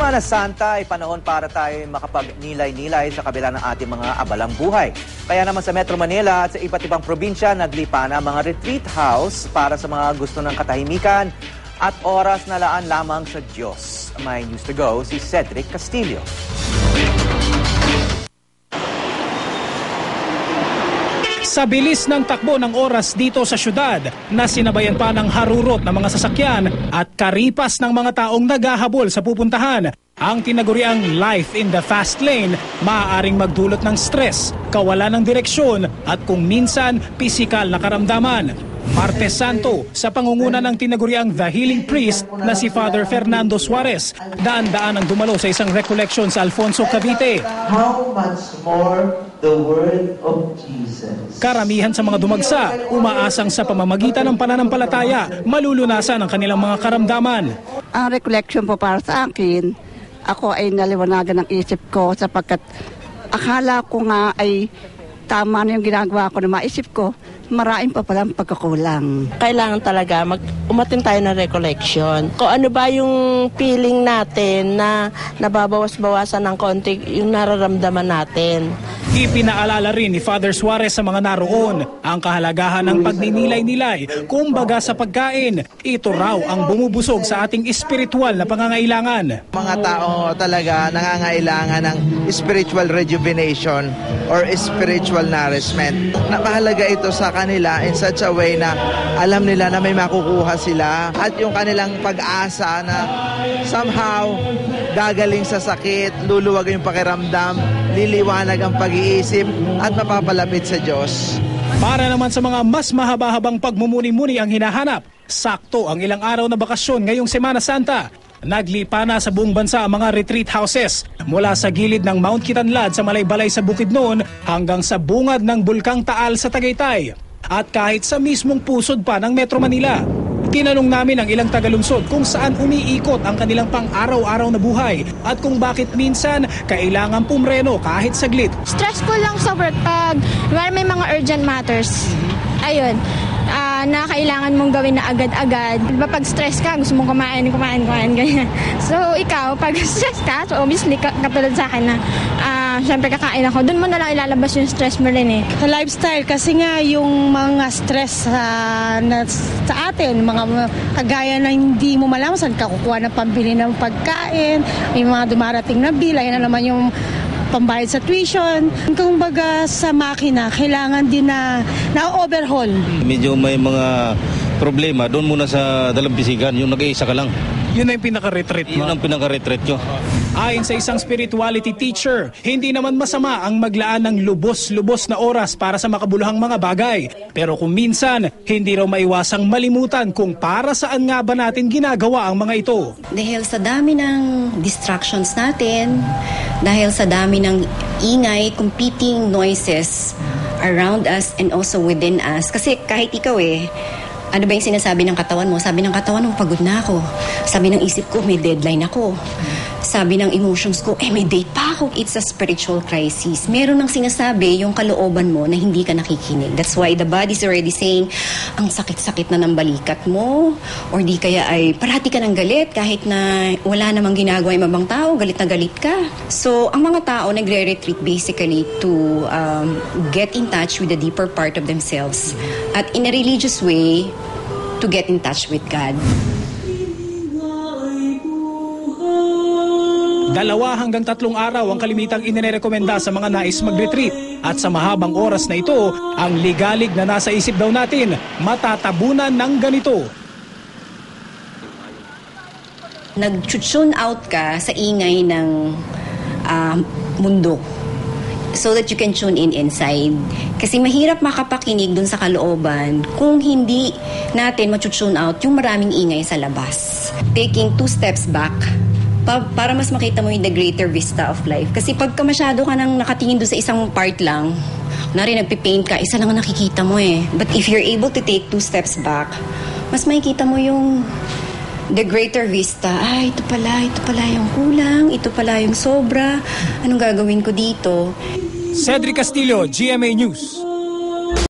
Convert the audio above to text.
Semana Santa ay panahon para tayo makapagnilay-nilay sa kabila ng ating mga abalang buhay. Kaya naman sa Metro Manila at sa iba't ibang probinsya, naglipa na mga retreat house para sa mga gusto ng katahimikan at oras na laan lamang sa Diyos. May news to go si Cedric Castillo. Sa bilis ng takbo ng oras dito sa syudad na sinabayan pa ng harurot ng mga sasakyan at karipas ng mga taong naghahabol sa pupuntahan, ang tinaguriang life in the fast lane maaaring magdulot ng stress, kawalan ng direksyon at kung minsan pisikal na karamdaman. Martes Santo sa pangunguna ng tinaguriang The Healing Priest na si Father Fernando Suarez, daan-daan ang dumalo sa isang recollection sa Alfonso Cavite. how much more the word of Jesus. Karamihan sa mga dumagsa, umaasang sa pamamagitan ng pananampalataya, malulunasan ang kanilang mga karamdaman. Ang recollection po para sa akin, ako ay naliwanagan ng isip ko sapagkat akala ko nga ay tama na yung ginagawa ko na maisip ko, maraming pa palang pagkakulang. kailangan talaga mag umatin tayo ng recollection. Kung ano ba yung feeling natin na nababawas-bawasan ng konti yung nararamdaman natin. Ipinaalala rin ni Father Suarez sa mga naroon ang kahalagahan ng pagninilay-nilay kumbaga sa pagkain. Ito raw ang bumubusog sa ating espiritual na pangangailangan. mga tao talaga nangangailangan ng spiritual rejuvenation or spiritual nourishment. Napahalaga ito sa kanila in such a way na alam nila na may makukuha sila at yung kanilang pag-asa na somehow gagaling sa sakit, luluwag yung pakiramdam, liliwanag ang pag-iisip at mapapalapit sa Diyos. Para naman sa mga mas mahaba-habang pagmumuni-muni ang hinahanap, sakto ang ilang araw na bakasyon ngayong Semana Santa. Naglipa na sa buong bansa ang mga retreat houses mula sa gilid ng Mount Kitanlad sa Malaybalay sa Bukidnon hanggang sa bungad ng Bulkang Taal sa Tagaytay. At kahit sa mismong pusod pa ng Metro Manila. Tinanong namin ang ilang tagalungsod kung saan umiikot ang kanilang pang-araw-araw na buhay at kung bakit minsan kailangan pumreno kahit saglit. stressful lang sa work pag may mga urgent matters. Ayun. Ah, na kailangan mong gawin na agad-agad. Diba pag stress ka, gusto mong kumain, kumain, kumain, ganyan. So, ikaw, pag stress ka, so obviously, ka- katulad sa akin na, ah, syempre kakain ako, dun mo na lang ilalabas yung stress mo rin eh. Sa lifestyle kasi nga yung mga stress sa na, sa atin, mga kagaya na hindi mo malaman saan ka kukuha ng pambili ng pagkain, may mga dumarating na bill, ayan na naman yung pambayad sa tuition. Kung baga sa makina, kailangan din na na-overhaul. Medyo may mga problema doon muna sa dalampisigan, yung nag-iisa ka lang. Yun na yung pinaka-retreat mo. Yun ang pinaka-retreat nyo. Ayon sa isang spirituality teacher, hindi naman masama ang maglaan ng lubos-lubos na oras para sa makabuluhang mga bagay. Pero kung minsan, hindi raw maiwasang malimutan kung para saan nga ba natin ginagawa ang mga ito. Dahil sa dami ng distractions natin, dahil sa dami ng ingay, competing noises around us and also within us. Kasi kahit ikaw eh, ano ba yung sinasabi ng katawan mo? Sabi ng katawan mo, pagod na ako. Sabi ng isip ko, may deadline ako. Sabi ng emotions ko, eh may date pa ako. It's a spiritual crisis. Meron nang sinasabi yung kalooban mo na hindi ka nakikinig. That's why the body's already saying, ang sakit-sakit na ng balikat mo. Or di kaya ay parati ka ng galit kahit na wala namang ginagawa yung mabang tao, galit na galit ka. So, ang mga tao nagre-retreat basically to um, get in touch with the deeper part of themselves. At in a religious way, to get in touch with God. Dalawa hanggang tatlong araw ang kalimitang inirekomenda sa mga nais mag-retreat. At sa mahabang oras na ito, ang ligalig na nasa isip daw natin, matatabunan ng ganito. nag-tune out ka sa ingay ng ah, mundo so that you can tune in inside. Kasi mahirap makapakinig dun sa kalooban kung hindi natin matutune out yung maraming ingay sa labas. Taking two steps back pa- para mas makita mo yung the greater vista of life. Kasi pagka masyado ka nang nakatingin doon sa isang part lang, nari nagpipaint ka, isa lang ang nakikita mo eh. But if you're able to take two steps back, mas makikita mo yung the greater vista. Ah, ito pala, ito pala yung kulang, ito pala yung sobra. Anong gagawin ko dito? Cedric Castillo, GMA News.